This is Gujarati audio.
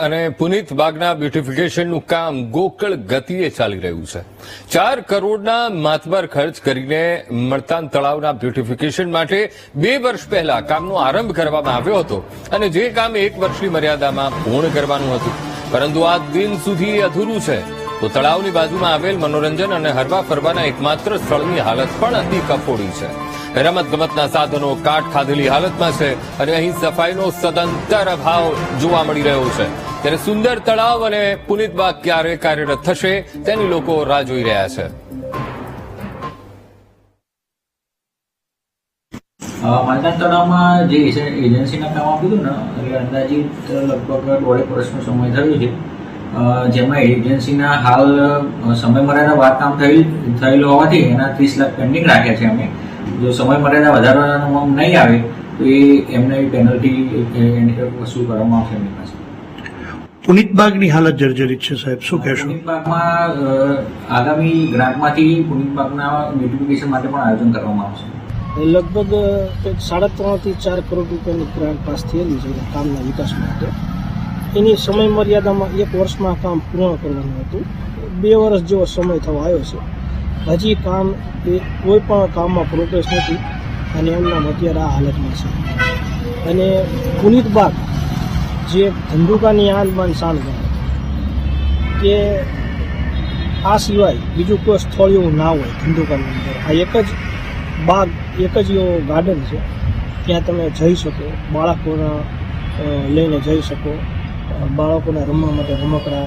અને પુનિત બાગના બ્યુટિફિકેશનનું કામ ગોકળ ગતિએ ચાલી રહ્યું છે. ચાર કરોડના માતબર ખર્ચ કરીને મળતાન તળાવના બ્યુટિફિકેશન માટે બે વર્ષ પહેલા કામનો આરંભ કરવામાં આવ્યો હતો અને જે કામ એક વર્ષની મર્યાદામાં પૂર્ણ કરવાનું હતું. પરંતુ આ દિન સુધી અધૂરું છે. તો તળાવની બાજુમાં આવેલ મનોરંજન અને હરવા ફરવાના એકમાત્ર સ્થળની હાલત પણ અતિ કફોડી છે. રમત ગમતના સાધનો કાટ ખાધેલી હાલતમાં છે અને અહીં સફાઈનો સદંતર અભાવ જોવા મળી રહ્યો છે. ત્યારે સુંદર તળાવ અને પુનિત ક્યારે કાર્યરત થશે તેની લોકો રાહ જોઈ રહ્યા છે. અ, તળાવમાં જે એજન્સીના કામ આપ્યું હતું ને એ અંદાજિત લગભગ દોઢેક વર્ષનો સમય થયો છે. જેમાં એજન્સીના હાલ સમયમર્યાદા સમય મર્યાદા વાર કામ થયેલ થયેલું હોવાથી એના ત્રીસ લાખ પેન્ડિંગ રાખ્યા છે અમે. જો સમય મર્યાદા વધારવાનું નહીં આવે તો એ એમને પેનલ્ટી વસૂલ કરવામાં આવશે એમની પાસે. પુનિત બાગની હાલત જર્જરિત છે સાહેબ શું કહેશો? પુનિત બાગમાં આગામી ગ્રાન્ટમાંથી પુનિત બાગના બ્યુટિફિકેશન માટે પણ આયોજન કરવામાં આવશે. લગભગ કંઈક સાડા ત્રણથી ચાર કરોડ રૂપિયાની ગ્રાન્ટ પાસ થયેલી છે કામના વિકાસ માટે. એની સમય મર્યાદામાં એક વર્ષમાં કામ પૂર્ણ કરવાનું હતું. બે વર્ષ જેવો સમય થવા આવ્યો છે. હજી કામ એ કોઈ પણ કામમાં પ્રોગ્રેસ નથી અને એમના અત્યારે આ હાલતમાં છે. અને પુનિત બાગ જે ધંધુકાની આલમાન શાન ગણાય કે આ સિવાય બીજું કોઈ સ્થળ એવું ના હોય ધંધુકાની અંદર. આ એક જ બાગ, એક જ એવો ગાર્ડન છે. ત્યાં તમે જઈ શકો, બાળકોના લઈને જઈ શકો બાળકોના રમવા માટે રમકડા